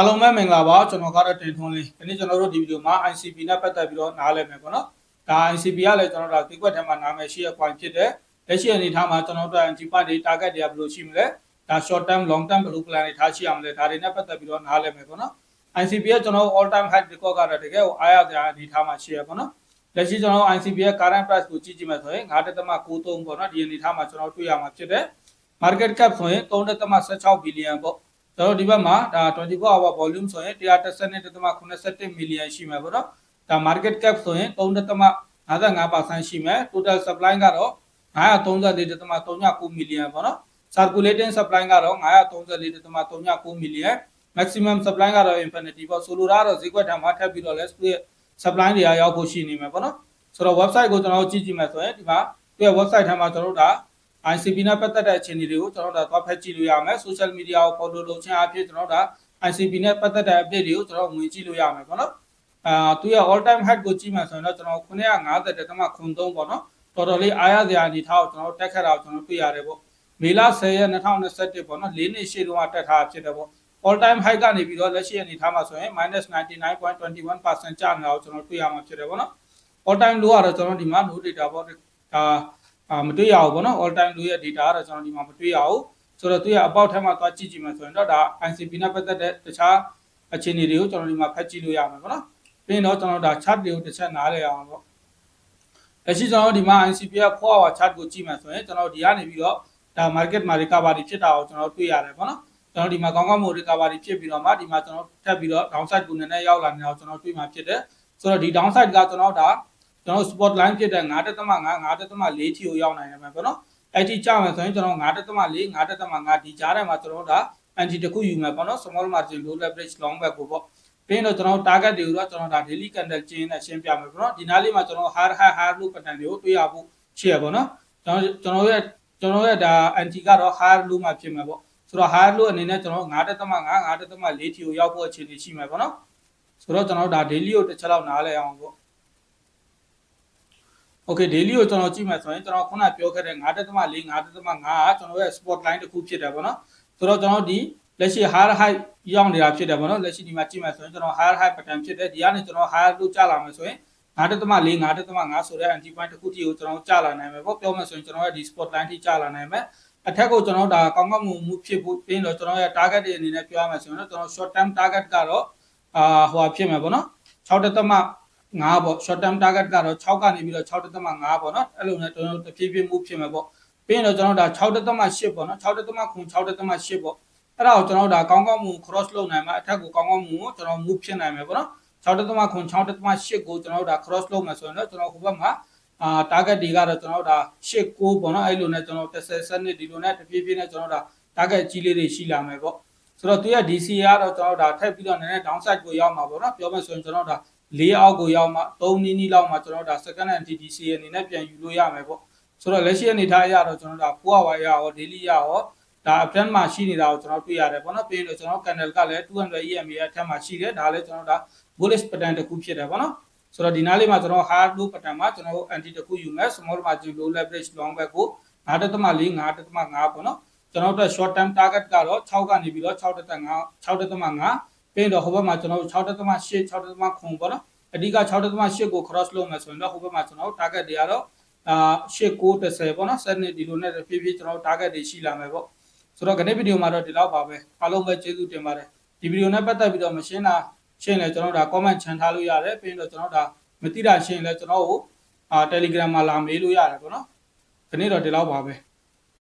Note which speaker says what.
Speaker 1: အားလုံးပဲမင်္ဂလာပါကျွန်တော်ကတော့တင်ထွန်းလေးဒီနေ့ကျွန်တော်တို့ဒီဗီဒီယိုမှာ ICP နဲ့ပတ်သက်ပြီးတော့နားလည်မယ်ပေါ့နော်ဒါ ICP ကလည်းကျွန်တော်တို့ဒီကွက်ထဲမှာနာမည်ရှိရ point ဖြစ်တယ်လက်ရှိအနေထားမှာကျွန်တော်တို့ anti part တွေ target တွေကဘယ်လိုရှိမလဲဒါ short term long term ဘယ်လို plan တွေထားရှိအောင်လဲဒါတွေနဲ့ပတ်သက်ပြီးတော့နားလည်မယ်ပေါ့နော် ICP ကကျွန်တော် all time high record ကတော့တကယ်ကိုအားရစရာအနေထားမှာရှိရပေါ့နော်လက်ရှိကျွန်တော် ICP ရဲ့ current price ကိုကြည့်ကြည့်မယ်ဆိုရင်9.93ပေါ့နော်ဒီအနေထားမှာကျွန်တော်တွေ့ရမှာဖြစ်တယ် market cap ဆိုရင်3.16 billion ပေါ့ ကျွန်တော်ဒီဘက်မှာဒါ24 hour volume ဆိုရင်132.87 million ရှိမယ်ပေါ့နော်ဒါ market cap ဆိုရင်3.55%ရှိမယ် total supply ကတော့934.39 million ပေါ့နော် circulating supply ကတော့934.39 million maximum supply ကတော့ infinity ပေါ့ဆိုလိုတာကတော့ဈေးကွက်ထံမှာထပ်ပြီးတော့လဲ supply တွေကရောက်ဖို့ရှိနေမယ်ပေါ့နော်ဆိုတော့ website ကိုကျွန်တော်ကြည့်ကြည့်မယ်ဆိုရင်ဒီမှာသူရဲ့ website ထံမှာကျွန်တော်တို့ဒါ ICP နဲ့ပတ်သက်တဲ့အခြေအနေတွေကိုကျွန်တော်တို့သွားဖက်ကြည့်လို့ရမယ် social media ကို follow လုပ်ခြင်းအပြင်ကျွန်တော်တို့ဒါ ICP နဲ့ပတ်သက်တဲ့ update တွေကိုကျွန်တော်ဝင်ကြည့်လို့ရမယ်ပေါ့နော်အာသူရဲ့ all time high ကိုကြည့်မှဆိုရင်တော့ကျွန်တော်950တက်မှခွန်3ပေါ့နော်တော်တော်လေးအားရစရာအနေထားကိုကျွန်တော်တက်ခတ်တာကိုကျွန်တော်တွေ့ရတယ်ပေါ့မေလ10ရက်2021ပေါ့နော်၄နှစ်ရှေ့တုန်းကတက်ထားဖြစ်တယ်ပေါ့ all time high ကနေပြီးတော့လက်ရှိအနေထားမှာဆိုရင် -99.21% ကျနေတာကိုကျွန်တော်တွေ့ရမှာဖြစ်တယ်ပေါ့နော် all time low ကတော့ကျွန်တော်ဒီမှာ no data ပေါ့ဒါ အာမတွေ့ရဘူးပေါ့နော် all time low ရဲ့ data ကတော့ကျွန်တော်ဒီမှာမတွေ့ရဘူးဆိုတော့သူရဲ့အပေါက်ထဲမှာသွားကြည့်ကြည့်မယ်ဆိုရင်တော့ဒါ ICP နဲ့ပတ်သက်တဲ့တခြားအခြေအနေတွေကိုကျွန်တော်ဒီမှာဖတ်ကြည့်လို့ရမှာပေါ့နော်ပြီးရင်တော့ကျွန်တော်ဒါ chart တွေကိုတစ်ချက်နားလည်အောင်ပေါ့လက်ရှိကျွန်တော်ဒီမှာ ICP ရဲ့4 hour chart ကိုကြည့်မယ်ဆိုရင်ကျွန်တော်ဒီကနေပြီးတော့ဒါ market မှာ recovery ဖြစ်တာကိုကျွန်တော်တွေ့ရတယ်ပေါ့နော်ကျွန်တော်ဒီမှာကောင်းကောင်းမို့ recovery ဖြစ်ပြီးတော့မှဒီမှာကျွန်တော်ထပ်ပြီးတော့ downside ကိုနည်းနည်းရောက်လာနေတာကိုကျွန်တော်တွေ့မှာဖြစ်တယ်ဆိုတော့ဒီ downside ကကျွန်တော်ဒါ ကျွန်တော် spot line ဖြစ်တဲ့9.5 9.4ထိကိုရောက်နိုင်တယ်ပေါ့နော်အဲ့ဒီကြမယ်ဆိုရင်ကျွန်တော်9.4 9.5ဒီကြားထဲမှာကျွန်တော်ဒါ anti တစ်ခုယူမယ်ပေါ့နော် small margin low leverage long back ကိုပေါ့ပြီးတော့ကျွန်တော် target တွေကိုတော့ကျွန်တော်ဒါ daily candle ကျင်းနဲ့ရှင်းပြမယ်ပေါ့နော်ဒီနားလေးမှာကျွန်တော် hard high hard low pattern တွေကိုတွေ့ရဖို့ရှိရပေါ့နော်ကျွန်တော်ကျွန်တော်ရဲ့ကျွန်တော်ရဲ့ဒါ anti ကတော့ hard low မှာဖြစ်မှာပေါ့ဆိုတော့ hard low အနေနဲ့ကျွန်တော်9.5 9.4ထိကိုရောက်ဖို့အခြေအနေရှိမှာပေါ့နော်ဆိုတော့ကျွန်တော်ဒါ daily ကိုတစ်ချက်လောက်နားလဲအောင်ပေါ့ Okay daily ကိုကျွန်တော်ကြည့်မယ်ဆိုရင်ကျွန်တော်ခုနပြောခဲ့တဲ့9.4 9.5ကကျွန်တော်ရဲ့ spot line တစ်ခုဖြစ်တယ်ပေါ့နော်ဆိုတော့ကျွန်တော်ဒီလက်ရှိ high high ရောက်နေတာဖြစ်တယ်ပေါ့နော်လက်ရှိဒီမှာကြည့်မယ်ဆိုရင်ကျွန်တော် high high pattern ဖြစ်တယ်ဒီကနေကျွန်တော် high လို့ကျလာမယ်ဆိုရင်9.4 9.5ဆိုတဲ့ anti point တစ်ခုထိကိုကျွန်တော်ကျလာနိုင်မယ်ပေါ့ပြောမယ်ဆိုရင်ကျွန်တော်ရဲ့ဒီ spot line ထိကျလာနိုင်မယ်အထက်ကိုကျွန်တော်ဒါကောင်းကောင်းမှုမှုဖြစ်ဖို့ပြီးတော့ကျွန်တော်ရဲ့ target တွေအနေနဲ့ပြောရမယ်ဆိုရင်တော့ကျွန်တော် short term target ကတော့အာဟိုဖြစ်မယ်ပေါ့နော်6.5 5ပေါ့ short term target ကတော့6ကနေပြီးတော့6.5ပေါ့နော်အဲ့လိုနဲ့ကျွန်တော်တို့တဖြည်းဖြည်း move ဖြစ်မယ်ပေါ့ပြီးရင်တော့ကျွန်တော်ဒါ6.8ပေါ့နော်6.9 6.8ပေါ့အဲ့ဒါကိုကျွန်တော်ဒါကောင်းကောင်းမူ cross လုပ်နိုင်မှာအထက်ကိုကောင်းကောင်းမူကိုကျွန်တော် move ဖြစ်နိုင်မယ်ပေါ့နော်6.9 6.8ကိုကျွန်တော်ဒါ cross လုပ်မယ်ဆိုရင်တော့ကျွန်တော်ဟိုဘက်မှာအာ target တွေကတော့ကျွန်တော်ဒါ8 9ပေါ့နော်အဲ့လိုနဲ့ကျွန်တော်10စနစ်ဒီလိုနဲ့တဖြည်းဖြည်းနဲ့ကျွန်တော်ဒါ target ကြီးလေးတွေရှိလာမယ်ပေါ့ဆိုတော့သူရဲ့ DC ကတော့ကျွန်တော်ဒါထပ်ပြီးတော့နည်းနည်း downside ကိုရောက်မှာပေါ့နော်ပြောမယ်ဆိုရင်ကျွန်တော်ဒါ ၄အောက်ကိုရောက်မှ၃နီးနီးလောက်မှကျွန်တော်ဒါ second hand TTC အနေနဲ့ပြန်ယူလို့ရမယ်ပေါ့ဆိုတော့လက်ရှိအနေထားအရတော့ကျွန်တော်ဒါ4 hour ရရော daily ရရောဒါအပြန်မှာရှိနေတာကိုကျွန်တော်တွေ့ရတယ်ပေါ့နော်ပြီးတော့ကျွန်တော် candle ကလည်း200 EMA အထက်မှာရှိတယ်ဒါလည်းကျွန်တော်ဒါ bullish pattern တစ်ခုဖြစ်တယ်ပေါ့နော်ဆိုတော့ဒီနားလေးမှာကျွန်တော် hard low pattern မှာကျွန်တော် anti တစ်ခုယူမယ် small margin low leverage long back ကို9.4 9.5ပေါ့နော်ကျွန်တော်တို့ short term target ကတော့6ကနေပြီးတော့6.5 6.5 ပြီးတော့ဟိုဘက်မှာကျွန်တော်တို့6.8 6.9ခွန်ပေါ့နော်အဓိက6.8ကို cross လုပ်မယ်ဆိုရင်တော့ဟိုဘက်မှာကျွန်တော်တို့ target တွေကတော့အာ8 9 10ပေါ့နော်7နှစ်ဒီလိုနဲ့ဖြည်းဖြည်းကျွန်တော်တို့ target တွေရှိလာမယ်ပေါ့ဆိုတော့ခဏဗီဒီယိုမှာတော့ဒီလောက်ပါပဲအားလုံးပဲကျေးဇူးတင်ပါတယ်ဒီဗီဒီယိုနဲ့ပတ်သက်ပြီးတော့မရှင်းတာရှင်းလဲကျွန်တော်တို့ဒါ comment ချန်ထားလို့ရတယ်ပြီးတော့ကျွန်တော်တို့ဒါမသိတာရှင်းလဲကျွန်တော်တို့အာ Telegram မှာလာမေးလို့ရတယ်ပေါ့နော်ခဏတော့ဒီလောက်ပါပဲ